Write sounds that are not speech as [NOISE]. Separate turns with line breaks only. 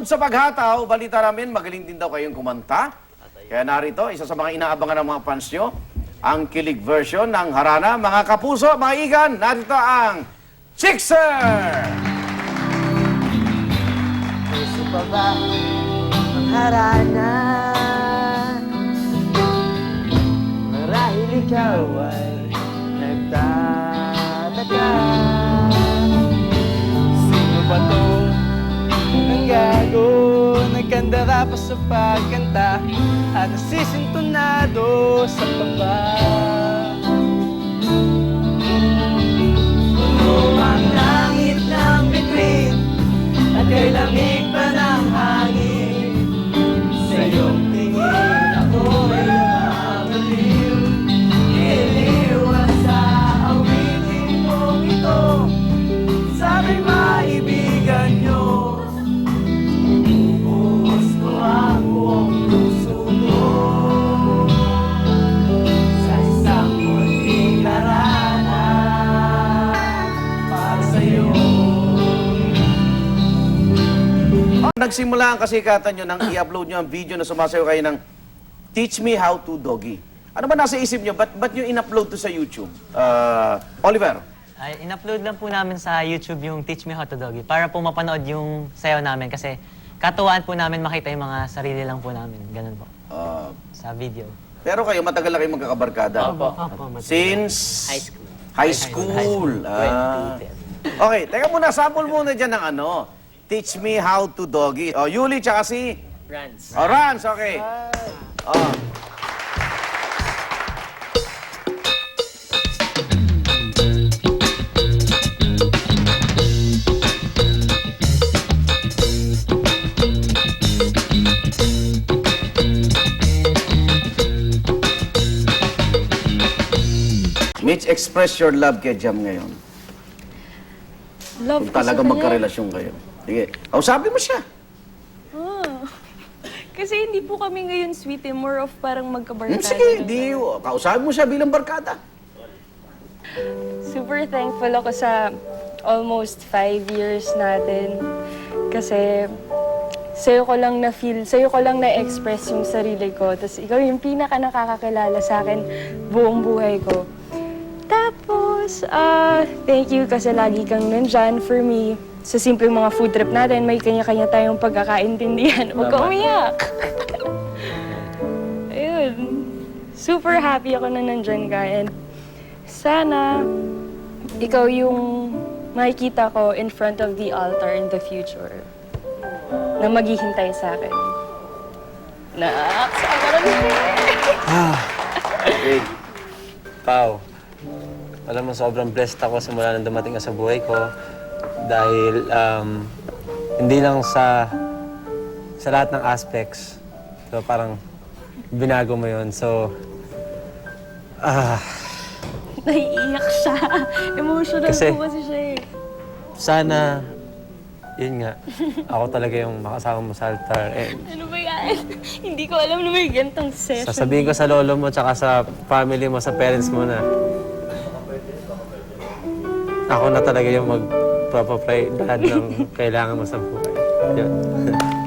Bukod sa paghataw, balita namin magaling din daw kayong kumanta. Kaya narito, isa sa mga inaabangan ng mga fans nyo, ang kilig version ng Harana. Mga kapuso, mga igan, narito ang Chickser!
Puso pa ba ang harana? Marahil ikaw ay nagtataka
Nagkandara pa sa pagkanta. At nasisintonado sa baba
Nagsimula ang kasikatan nyo nang i-upload nyo ang video na sumasayo kayo ng Teach Me How to Doggy. Ano ba nasa isip nyo? Ba't, ba't nyo in-upload to sa YouTube? Uh, Oliver,
Ay, in-upload lang po namin sa YouTube yung Teach Me How to Doggy para po mapanood yung sayaw namin kasi katuwaan po namin makita yung mga sarili lang po namin. Ganun po.
uh,
Sa video.
pero kayo matagal na kayo magkakabarkada. Since
high school.
High school. Ah. Okay, teka muna, sample muna dyan ng ano. Teach me how to doggy. Oh, Yuli tsaka si...
Rans.
Oh, Rans, okay. Oh. Mitch, express your love kay Jam ngayon.
Love
Kung
ko
talaga
kanya.
magkarelasyon kayo. Sige, sabi mo siya.
Ah. [LAUGHS] Kasi hindi po kami ngayon sweet eh. More of parang
Hmm,
magkabarkada.
sige, di, kausapin mo siya bilang barkada.
Super thankful ako sa almost five years natin. Kasi sa'yo ko lang na-feel, sa'yo ko lang na-express yung sarili ko. Tapos ikaw yung pinaka nakakakilala sa akin buong buhay ko. Tapos, ah, thank you kasi lagi kang nandyan for me. Sa simpleng mga food trip natin, may kanya-kanya tayong pagkakaintindihan. Huwag ka umiyak! Ayun. Super happy ako na nandyan ka. And sana ikaw yung makikita ko in front of the altar in the future na maghihintay sa akin. Nak, sobrang
Okay.
Pao, alam mo sobrang blessed ako simula nang dumating ka sa buhay ko dahil um, hindi lang sa sa lahat ng aspects so parang binago mo yon so ah
Naiiyak siya. Emotional
Kasi-
po kasi siya eh.
sana yun nga ako talaga yung makasama mo sa altar and
Ano ba yan? Hindi ko alam na may gantong session.
sasabihin ko sa lolo mo tsaka sa family mo sa parents mo na ako na talaga yung mag-provide ng kailangan mo sa buhay. Yun. [LAUGHS]